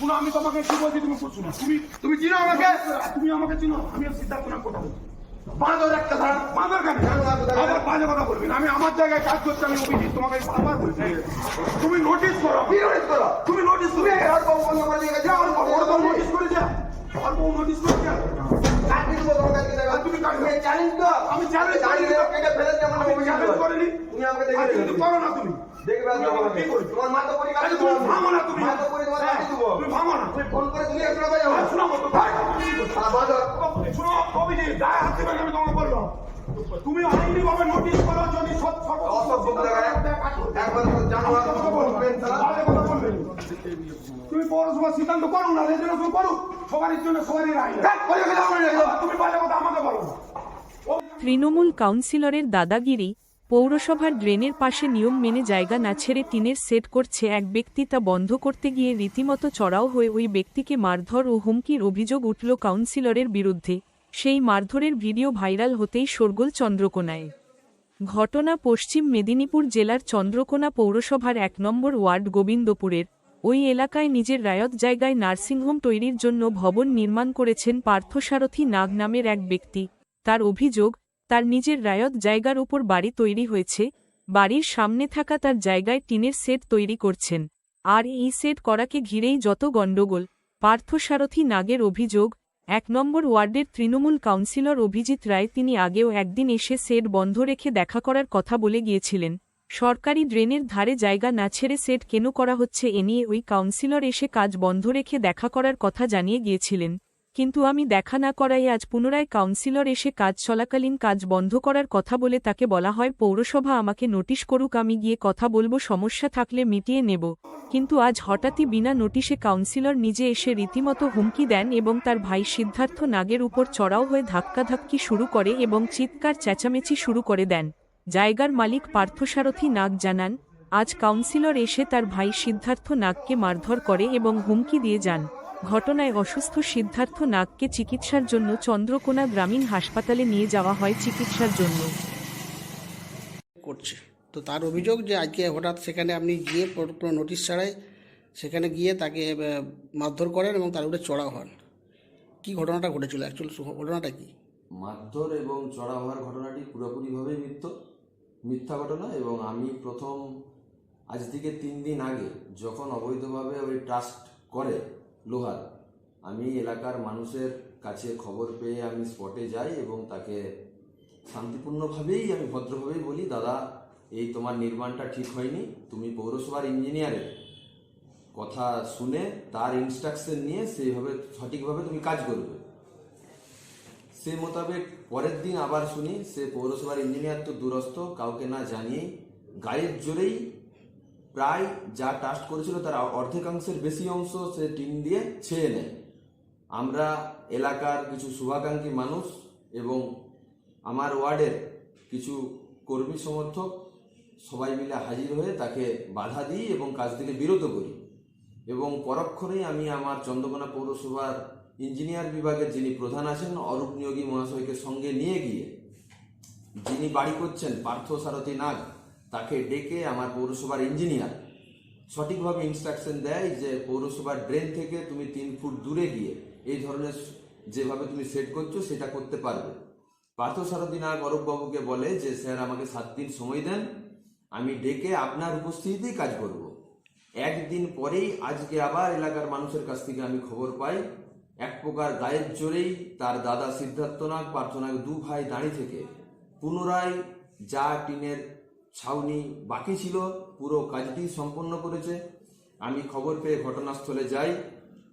মানে আমি তোমাকে কি বলছি তুমি শুনো তুমি তুমি চিনো আমাকে তুমি আমাকে চিনো আমি সিদ্ধার্থ নাগ কথা বলছি একটা ধারা মাদার কেন আবার বাজে কথা আমি আমার জায়গায় কাজ করছি আমি অভিজিৎ তোমাকে তুমি নোটিশ করো নোটিস করো তুমি নোটিশ তুমি আর বউ বন্ধ করে দিয়ে গেছো আর করে করেছে আর নোটিশ করেছে কাটবি তুমি আমি চ্যালেঞ্জ করিনি। দিয়ে আমাকে দেখে কিন্তু করো না তুমি। দেখবে আর তুমি আমাকে কি করছ? তোমার মা তো পরি আরে তুমি ভাঙো না তুমি। মা তো পরি তোমার কাছে দেবো তুমি ভাঙো না। তুমি ফোন করে তুমি একটু বাজাও ভাই শুনো গায়ে হাত আমি তোমাকে বললাম। তুমি আইনি ভাবে নোটিশ করো যদি সব তৃণমূল কাউন্সিলরের দাদাগিরি পৌরসভার ড্রেনের পাশে নিয়ম মেনে জায়গা না ছেড়ে টিনের সেট করছে এক ব্যক্তি তা বন্ধ করতে গিয়ে রীতিমতো চড়াও হয়ে ওই ব্যক্তিকে মারধর ও হুমকির অভিযোগ উঠল কাউন্সিলরের বিরুদ্ধে। সেই মারধরের ভিডিও ভাইরাল হতেই শোরগোল চন্দ্রকোনায়। ঘটনা পশ্চিম মেদিনীপুর জেলার চন্দ্রকোনা পৌরসভার এক নম্বর ওয়ার্ড গোবিন্দপুরের। ওই এলাকায় নিজের রায়ত জায়গায় নার্সিংহোম তৈরির জন্য ভবন নির্মাণ করেছেন পার্থসারথী নাগ নামের এক ব্যক্তি। তার অভিযোগ, তার নিজের রায়ত জায়গার উপর বাড়ি তৈরি হয়েছে, বাড়ির সামনে থাকা তার জায়গায় টিনের সেট তৈরি করছেন। আর এই সেট করাকে ঘিরেই যত গণ্ডগোল, পার্থসারথী নাগের অভিযোগ, এক নম্বর ওয়ার্ডের তৃণমূল কাউন্সিলর অভিজিৎ রায় তিনি আগেও একদিন এসে সেট বন্ধ রেখে দেখা করার কথা বলে গিয়েছিলেন। সরকারি ড্রেনের ধারে জায়গা না ছেড়ে সেট কেন করা হচ্ছে এ নিয়ে ওই কাউন্সিলর এসে কাজ বন্ধ রেখে দেখা করার কথা জানিয়ে গিয়েছিলেন। কিন্তু আমি দেখা না করাই আজ পুনরায় কাউন্সিলর এসে কাজ চলাকালীন কাজ বন্ধ করার কথা বলে তাকে বলা হয়, পৌরসভা আমাকে নোটিশ করুক, আমি গিয়ে কথা বলব, সমস্যা থাকলে মিটিয়ে নেব। কিন্তু আজ হঠাৎই বিনা নোটিশে কাউন্সিলর নিজে এসে রীতিমতো হুমকি দেন এবং তার ভাই সিদ্ধার্থ নাগের উপর চড়াও হয়ে ধাক্কাধাক্কি শুরু করে এবং চিৎকার চেঁচামেচি শুরু করে দেন। জায়গার মালিক পার্থসারথী নাগ জানান আজ কাউন্সিলর এসে তার ভাই সিদ্ধার্থ নাগকে মারধর করে এবং হুমকি দিয়ে যান। ঘটনায় অসুস্থ সিদ্ধার্থ নাগকে চিকিৎসার জন্য চন্দ্রকোনা গ্রামীণ হাসপাতালে নিয়ে যাওয়া হয় চিকিৎসার জন্য। করছে। তো তার অভিযোগ যে আজকে হঠাৎ সেখানে আপনি গিয়ে কোনো- নোটিশ ছাড়াই সেখানে গিয়ে তাকে মারধর করেন এবং তার উপরে চড়াও হন। কি ঘটনাটা ঘটেছিল? অ্যাকচুয়াল ঘটনাটা কি? মারধর এবং চড়া হওয়ার ঘটনাটি পুরোপুরিভাবেই মিথ্য। মিথ্যা ঘটনা এবং আমি প্রথম, আজ থেকে তিন দিন আগে যখন অবৈধভাবে ওই ট্রাস্ট করে লোহার, আমি এলাকার মানুষের কাছে খবর পেয়ে আমি স্পটে যাই এবং তাকে শান্তিপূর্ণভাবেই আমি ভদ্রভাবেই বলি, দাদা, এই তোমার নির্মাণটা ঠিক হয়নি, তুমি পৌরসভার ইঞ্জিনিয়ারের কথা শুনে তার ইনস্ট্রাকশন নিয়ে সেইভাবে সঠিকভাবে তুমি কাজ করবে। সে মোতাবেক পরের দিন আবার শুনি সে পৌরসভার ইঞ্জিনিয়ার তো দূরস্থ কাউকে না জানিয়েই গায়ের জোরেই প্রায় যা টাস্ট করেছিল তার অর্ধেকাংশের বেশি অংশ সে টিন দিয়ে ছেয়ে নেয় আমরা এলাকার কিছু শুভাকাঙ্ক্ষী মানুষ এবং আমার ওয়ার্ডের কিছু কর্মী সমর্থক সবাই মিলে হাজির হয়ে তাকে বাধা দিই এবং কাজ থেকে বিরত করি। এবং পরক্ষণেই আমি আমার চন্দ্রকোনা পৌরসভার ইঞ্জিনিয়ার বিভাগের যিনি প্রধান আছেন, অরূপ নিয়োগী মহাশয়কে সঙ্গে নিয়ে গিয়ে যিনি বাড়ি করছেন পার্থ সারথী নাগ, তাকে ডেকে আমার পৌরসভার ইঞ্জিনিয়ার সঠিকভাবে ইনস্ট্রাকশন দেয় যে পৌরসভার ড্রেন থেকে তুমি তিন ফুট দূরে গিয়ে এই ধরনের যেভাবে তুমি সেট করছ, সেটা করতে পারবে। পার্থ সারথী নাগ অরূপবাবুকে বলে যে, স্যার, আমাকে সাত দিন সময় দেন, আমি ডেকে আপনার উপস্থিতিতেই কাজ করব। একদিন পরেই আজকে আবার এলাকার মানুষের কাছ থেকে আমি খবর পাই এক প্রকার গায়ের জোরেই তার দাদা সিদ্ধার্থ নাগ পার্থনাগ দু ভাই দাঁড়িয়ে থেকে পুনরায় যা টিনের ছাউনি বাকি ছিল, পুরো কাজটি সম্পন্ন করেছে। আমি খবর পেয়ে ঘটনাস্থলে যাই।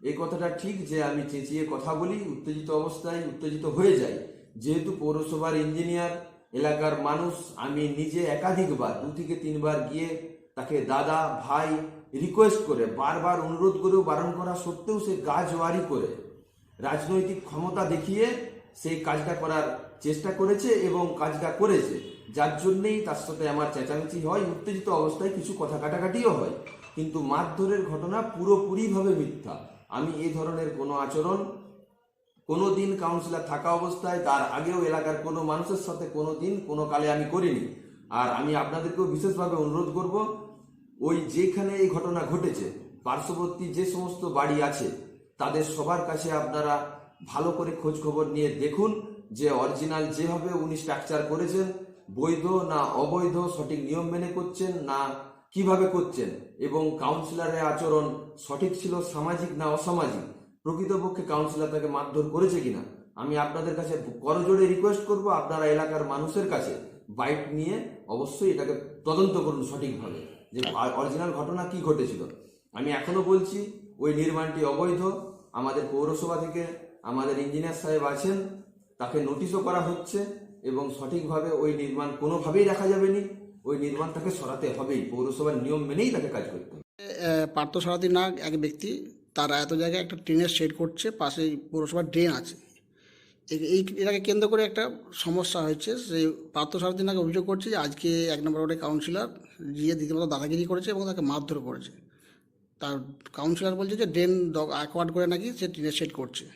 এই কথাটা ঠিক যে আমি চেঁচিয়ে কথা বলি, উত্তেজিত অবস্থায় উত্তেজিত হয়ে যাই। যেহেতু পৌরসভার ইঞ্জিনিয়ার, এলাকার মানুষ, আমি নিজে একাধিকবার, দু থেকে তিনবার গিয়ে তাকে দাদা, ভাই রিকোয়েস্ট করে বারবার অনুরোধ করেও বারণ করা সত্ত্বেও সে গাছওয়ারি করে। রাজনৈতিক ক্ষমতা দেখিয়ে সেই কাজটা করার চেষ্টা করেছে এবং কাজটা করেছে। যার জন্যেই তার সাথে আমার চেঁচামেচি হয়, উত্তেজিত অবস্থায় কিছু কথা কাটাকাটিও হয়। কিন্তু মারধরের ঘটনা পুরোপুরিভাবে মিথ্যা। আমি এ ধরনের কোনো আচরণ, কোনো দিন কাউন্সিলর থাকা অবস্থায়, তার আগেও এলাকার কোনো মানুষের সাথে কোনো দিন, কোনো কালে আমি করিনি। আর আমি আপনাদেরকেও বিশেষভাবে অনুরোধ করব, ওই যেখানে এই ঘটনা ঘটেছে, পার্শ্ববর্তী যে সমস্ত বাড়ি আছে তাদের সবার কাছে আপনারা ভালো করে খোঁজ খবর নিয়ে দেখুন যে অরিজিনাল যেভাবে উনি স্ট্রাকচার করেছেন, বৈধ না অবৈধ, সঠিক নিয়ম মেনে করছেন না কীভাবে করছেন এবং কাউন্সিলরের আচরণ সঠিক ছিল সামাজিক না অসামাজিক? প্রকৃতপক্ষে কাউন্সিলর তাকে মারধর করেছে কিনা? আমি আপনাদের কাছে করজোড়ে রিকোয়েস্ট করব আপনারা এলাকার মানুষের কাছে বাইক নিয়ে অবশ্যই এটাকে তদন্ত করুন সঠিকভাবে যে অরিজিনাল ঘটনা কি ঘটেছিল। আমি এখনও বলছি ওই নির্মাণটি অবৈধ। আমাদের পৌরসভা থেকে আমাদের ইঞ্জিনিয়ার সাহেব আছেন, তাকে নোটিশও করা হচ্ছে এবং সঠিকভাবে ওই নির্মাণ কোনোভাবেই রাখা যাবে না ওই নির্মাণ তাকে সরাতে হবেই, পৌরসভার নিয়ম মেনেই তাকে কাজ করতে হবে। পার্থ সারাদি নাগ এক ব্যক্তি, তার এত জায়গায় একটা ট্রেনের শেড করছে পাশে পৌরসভার ড্রেন আছে। এই- এটাকে কেন্দ্র করে একটা সমস্যা হয়েছে, সেই পার্থ সারাদি নাগ অভিযোগ করছে যে আজকে এক নম্বর ওয়ার্ডের কাউন্সিলর গিয়ে রীতিমতো দাদাগিরি করেছে এবং তাকে মারধর করেছে। তার কাউন্সিলর বলছে যে ড্রেন অ্যাকোয়ার্ড করে নাকি সে ট্রেনের সেট করছে।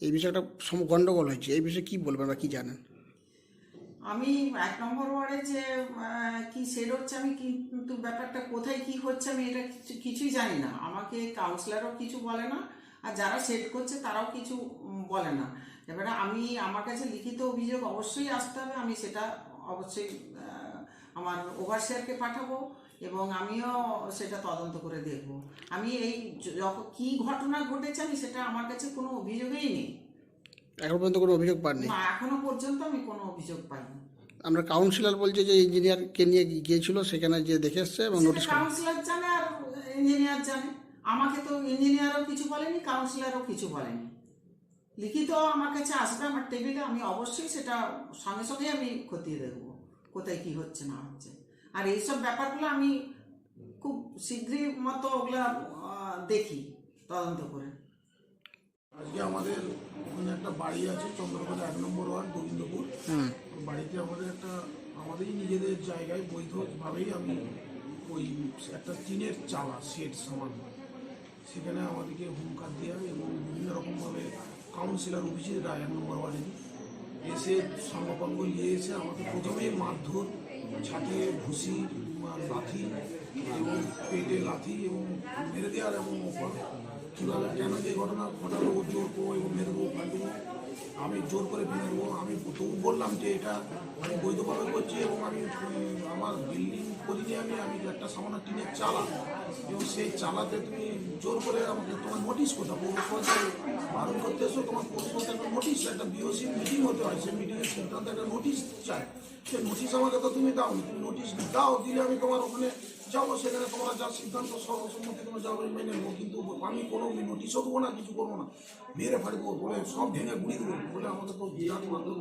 এই বিষয়ে একটা সম- গন্ডগোল হয়েছে। এই বিষয়ে কী বলবেন বা কী জানেন? আমি এক নম্বর ওয়ার্ডে যে কি সেট হচ্ছে আমি কিন্তু ব্যাপারটা কোথায় কি হচ্ছে আমি এটা কিছুই জানি না। আমাকে কাউন্সিলরও কিছু বলে না, আর যারা সেট করছে তারাও কিছু বলে না। এবারে আমি, আমার কাছে লিখিত অভিযোগ অবশ্যই আসতে হবে। আমি সেটা অবশ্যই আমার ওভারসিয়ারকে পাঠাবো। এবং আমিও সেটা তদন্ত করে দেখব। আমি এই কি ঘটনা ঘটেছে আমি সেটা আমার কাছে কোনো অভিযোগই নেই। এখন পর্যন্ত কোনো অভিযোগ পাননি? না এখনও পর্যন্ত আমি কোনো অভিযোগ পাইনি। আমরা কাউন্সিলর বলছে যে ইঞ্জিনিয়ারকে নিয়ে গিয়েছিল সেখানে যে দেখে এসছে এবং নোটিশ কাউন্সিলর জানে আর ইঞ্জিনিয়ার জানে। আমাকে তো ইঞ্জিনিয়ারও কিছু বলেনি কাউন্সিলরও কিছু বলেনি। লিখিত আমার কাছে আসবে আমার টেবিলে আমি অবশ্যই সেটা সঙ্গে সঙ্গে আমি খতিয়ে দেখব। কোথায় কি হচ্ছে না হচ্ছে। আর এইসব ব্যাপারগুলো আমি খুব শীঘ্রই মতো ওগুলা দেখি তদন্ত করে। আজকে আমাদের ওখানে একটা বাড়ি আছে চন্দ্রকোনা এক নম্বর ওয়ার্ড গোবিন্দপুর। বাড়িতে আমাদের একটা আমাদেরই নিজেদের জায়গায় বৈধভাবেই আমি ওই একটা টিনের চালা সেট সামান। সেখানে আমাদেরকে হুমকার দেওয়া এবং বিভিন্ন রকমভাবে কাউন্সিলর অফিসেরা এক নম্বর ওয়ার্ডে এসে সঙ্গপঙ্গ নিয়ে এসে আমাকে প্রথমেই মারধর ছাতে ভুসি লাথি এবং পেটে লাথি এবং মেরে দেওয়ার এবং কীভাবে কেন যে ঘটনা ঘটালো জোর করব এবং মেরে দেবো আমি জোর করে ভেঙে দেবো। আমি তবু বললাম যে এটা আমি বৈধভাবে করছি এবং আমি, আমার বিল্ডিং করিনি আমি আমি একটা সামান্য টিনের চালা। এবং সেই চালাতে তুমি জোর করে আমাকে তোমার নোটিশ কোথাও পৌরসভাতে বারণ করতে এসো, তোমার পৌরসভাতে একটা নোটিশ একটা বিওসি মিটিং হতে হয়। সেই মিটিংয়ের সিদ্ধান্ত একটা নোটিশ চাই। সেই নোটিশ আমাকে তো তুমি দাও তুমি নোটিশ দাও দিলে আমি তোমার ওখানে যাব সেখানে তোমরা যা সিদ্ধান্ত সর্বসম্মতি তোমার যাব মেনে নেব কিন্তু আমি কোনো নোটিশও দেবো না কিছু করব না। মেরে ফাড়ি দেবো বলে সব ভেঙে গুড়ি দেবো বলে আমাকে তো বিরাট মারধর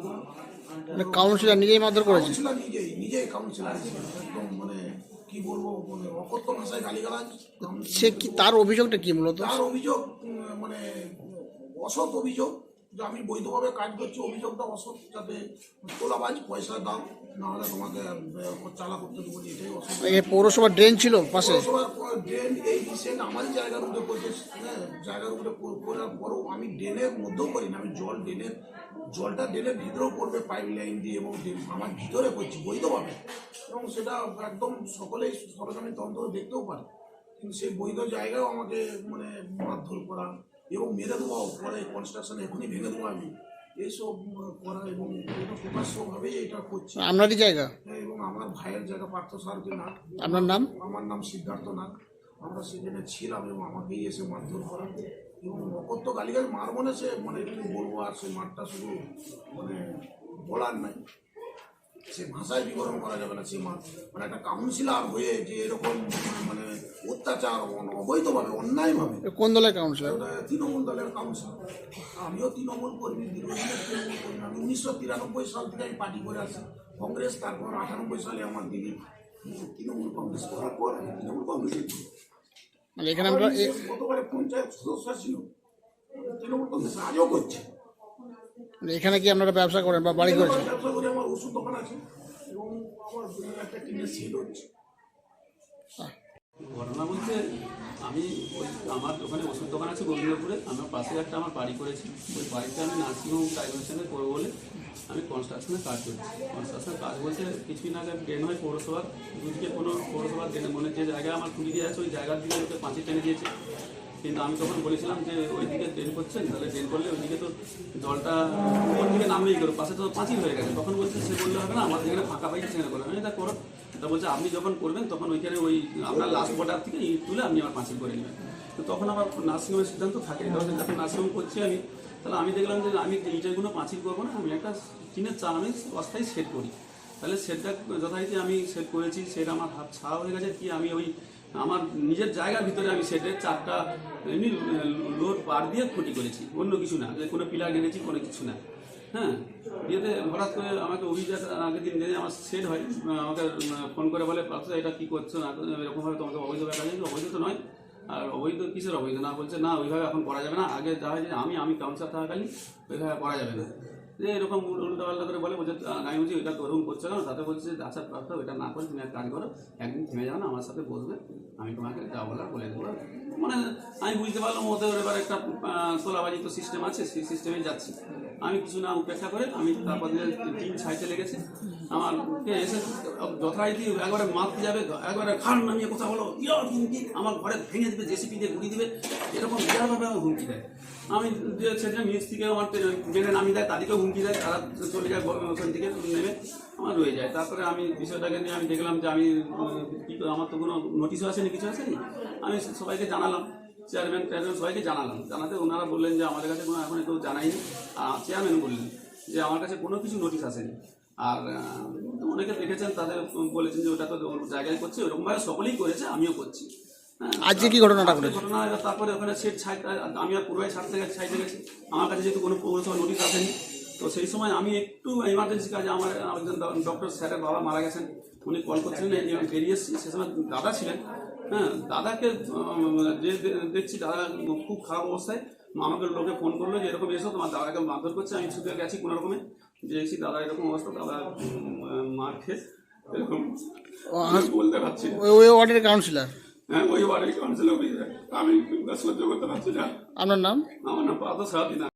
মানে কাউন্সিলর নিজেই মারধর করেছে? কাউন্সিলর নিজেই নিজেই কাউন্সিলর একদম মানে কি বলব মানে অকথ্য ভাষায় গালিগালাজ। সে কি তার অভিযোগটা কি মূলত? তার অভিযোগ মানে অসৎ অভিযোগ। যে আমি বৈধভাবে কাজ করছি অভিযোগটা অসৎ যাতে তোলাবাজ পয়সা দাও নাহলে তোমাকে চালা করতে দেবো এটাই অসৎ। এই পৌরসভার ড্রেন ছিল পাশে? পৌরসভার পর ড্রেন এই রিসেন্ট আমার জায়গার উপরে করছে হ্যাঁ জায়গার উপরে করার পরও আমি ড্রেনের মধ্যেও করি না আমি জল ড্রেনের জলটা ড্রেনের ভিতরেও পড়বে পাইপ লাইন দিয়ে এবং ড্রেন- আমার ভিতরে করছি বৈধভাবে। এবং সেটা একদম সকলেই সরকারি তন্ত্র দেখতেও পারে। কিন্তু সেই বৈধ জায়গাও আমাকে মানে মারধর করা এবং মেরে দেওয়া পরে কনস্ট্রাকশন এখনই ভেঙে দেবো আমি এইসব করা এবং এটা এটা করছি আপনারই জায়গা এবং আমার ভাইয়ের জায়গা পার্থ সারথী নাথ আপনার নাম আমার নাম সিদ্ধার্থ নাথ আমরা সেখানে ছিলাম এবং আমাকেই এসে মারধর করা এবং অকথ্য গালিগাল মার মনে সে মানে কি বলব আর সেই মারটা শুধু মানে বলার নাই সে ভাষায় বিবরণ করা যাবে না সে মানে একটা কাউন্সিলর হয়ে যে এরকম অত্যাচার অবৈধভাবে অন্যায়ভাবে। কোন দলের কাউন্সিলর? তৃণমূল দলের কাউন্সিলর। আমিও তৃণমূল কর্মী দীর্ঘদিনের তৃণমূল কর্মী। আমি উনিশশো তিরানব্বই সাল থেকে আমি পার্টি করে আসি। কংগ্রেস তারপর আটানব্বই সালে আমার দিদি তৃণমূল কংগ্রেস করার পর আমি তৃণমূল কংগ্রেসে মানে এখানে আমরা গতবারে পঞ্চায়েত সদস্য ছিল তৃণমূল কংগ্রেস আজও করছে। মানে এখানে কি আপনারা ব্যবসা করেন বা বাড়ি করেছেন? ব্যবসা করে আমার ওষুধ দোকান আছে। এবং আমার একটা টিনের সেল হচ্ছে। ঘটনা বলতে আমি ওই আমার ওখানে ওষুধ দোকান আছে গোবিন্দপুরে, আমার পাশে একটা আমার বাড়ি করেছি। ওই বাড়িতে আমি নার্সিং নার্সিংহোম ডাইমেনশনে করব বলে আমি কনস্ট্রাকশনের কাজ করছি। কনস্ট্রাকশনের কাজ বলতে কিছুদিন আগে ড্রেন হয় পৌরসভার, দুদিকে কোনো পৌরসভার ড্রেন মনে যে জায়গায় আমার খুলি দিয়ে আছে, ওই জায়গার দিকে ওকে পাঁচিল টেনে দিয়েছে। কিন্তু আমি তখন বলেছিলাম যে ওইদিকে ড্রেন করছেন, তাহলে ড্রেন করলে ওইদিকে তো জলটা উপর দিকে নামবেই করো, পাশে তো পাঁচিল হয়ে গেছে। তখন বলছে, সে বললে হবে না, আমাদের যেখানে ফাঁকা পাইছে, সেখানে করবে আমি এটা করো। তা বলছে, আপনি যখন করবেন, তখন ওইখানে ওই আপনার লাস্ট বর্ডার থেকে তুলে আপনি আমার পাঁচিল করে নেবেন। তো তখন আমার নার্সিংহোমের সিদ্ধান্ত থাকে এবার যখন নার্সিংহোম করছি আমি, তাহলে আমি দেখলাম যে আমি ইটেগুলো পাঁচিল করব না, আমি একটা টিনের চাল আমি অস্থায়ী সেট করি। তাহলে সেটটা যথারীতি আমি সেট করেছি সেট আমার হাত ছাড়া হয়ে গেছে কি আমি ওই আমার নিজের জায়গার ভিতরে আমি সেটের চারটা, এমনি লোড পার দিয়ে খুঁটি করেছি। অন্য কিছু না। কোনো পিলার গেড়েছি কোনো কিছু না। হ্যাঁ? বিয়েতে হঠাৎ করে আমাকে অভিযোগ আগের দিন যেদিন আমার সেট হয়, আমাকে ফোন করে বলে পার্থ এটা কী করছ? না এরকমভাবে তোমাকে অবৈধ ব্যাপার অবৈধ তো নয়। আর অবৈধ কিসের অবৈধ? না বলছে, না, ওইভাবে এখন করা যাবে না। আগে যা যে আমি আমি কাউন্সিলর থাকাকালীন, ওইভাবে করা যাবে না। যে এরকম উল্টো পাল্টা করে বলে, বলছে আমি বলছি ওইটা ওরকম করছে না তাতে বলছে আচ্ছা প্রাপ্ত ওইটা না করে তুমি এক কাজ করো, একদিন থেমে যাও না, আমার সাথে বসবে, আমি তোমাকে যা বলার বলে দেবো। মানে আমি বুঝতে পারলাম, ওদের এবার একটা তোলাবাজি তো সিস্টেম আছে, সেই সিস্টেমে যাচ্ছি। আমি কিছু না উপেক্ষা করে, আমি তারপর দিন ছাইতে লেগেছে। আমার এসে যথারীতি একবারে মারতে যাবে, একবারে খান নামিয়ে কথা বলো, ইয়া হুমকি, আমার ঘরে ভেঙে দিবে, জেসিপি দিয়ে গুড়ি দিবে, এরকম বিরাটভাবে আমার হুমকি দেয়। আমি যে সেটা নিচ থেকে আমার ট্রেনে নামিয়ে দেয়, তাদেরকেও হুমকি দেয়, তারা চলে যায় ওখান থেকে নেমে আমার রয়ে যায়। তারপরে আমি বিষয়টাকে নিয়ে আমি দেখলাম যে আমি কি আমার তো কোনো নোটিশও আসেনি, কিছু আসেনি। আমি সবাইকে জানালাম চেয়ারম্যান চেয়ারম্যান সবাইকে জানালাম। জানাতে ওনারা বললেন যে আমাদের কাছে কোনো, এখন কেউ জানায়নি। আর চেয়ারম্যান বললেন যে আমার কাছে কোনো কিছু নোটিশ আসেনি। আর অনেকে দেখেছেন তাদের বলেছেন যে ওটা তো জায়গায় করছে ওরকমভাবে সকলেই করেছে আমিও করছি। হ্যাঁ, আজকে কি ঘটনাটা ঘটেছে? ঘটনা তারপরে ওখানে সেট ছাই আমি আর পুরোই ছাড়তে গেছি ছাইতে গেছি। আমার কাছে যেহেতু কোনো পৌরসভা নোটিশ আসেনি তো সেই সময় আমি একটু এমার্জেন্সি কাজে আমার একজন ডক্টর স্যারের বাবা মারা গেছেন। উনি কল করছিলেন বেরিয়ে এসেছি। সে সময় দাদা ছিলেন। হ্যাঁ দাদাকে যে দেখছি দাদা খুব খারাপ অবস্থায়। আমাকে লোকে ফোন করল যে এরকম এসো তোমার দাদাকে মারধর করছে আমি ছুটে গেছি কোনো রকমে। এসি দাদা এরকম অবস্থা দাদা মার খেয়ে এরকম বলতে পারছি ওই ওই ওয়ার্ডের কাউন্সিলর হ্যাঁ ওই ওয়ার্ডের কাউন্সিলর আমি সহ্য করতে পারছি না। আপনার নাম? আমার নাম পাদ সাহাবিনা